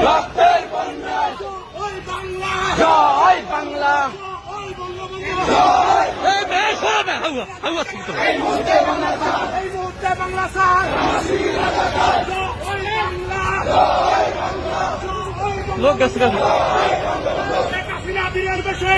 রক্তের বন্যায় ওই বাংলা জয় বাংলা ওই বঙ্গবন্ধু এই এই মুহূর্তে বাংলা স্যার ওই বাংলা লোক গেছে গেছে বীরের দেশে